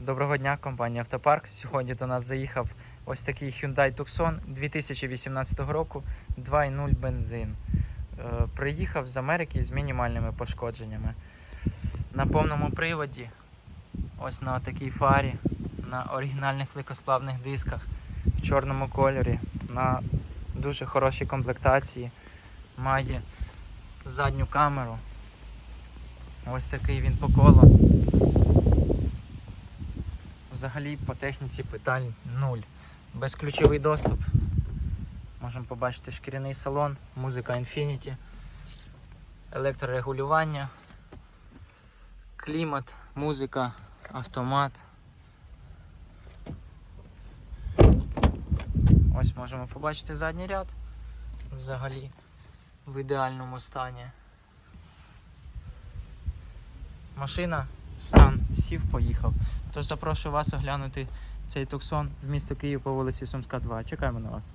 Доброго дня, компанія Автопарк. Сьогодні до нас заїхав ось такий Hyundai Tucson 2018 року 2.0 бензин. Е, Приїхав з Америки з мінімальними пошкодженнями. На повному приводі, ось на такій фарі, на оригінальних легкосплавних дисках в чорному кольорі, на дуже хорошій комплектації. Має задню камеру. Ось такий він по колу. Взагалі по техніці питань нуль. Безключовий доступ. Можемо побачити шкіряний салон, музика Infinity, електрорегулювання, клімат, музика, автомат. Ось можемо побачити задній ряд. Взагалі в ідеальному стані. Машина, стан, сів, поїхав. Тож запрошую вас оглянути цей туксон в місто Київ по вулиці Сумська 2. Чекаємо на вас.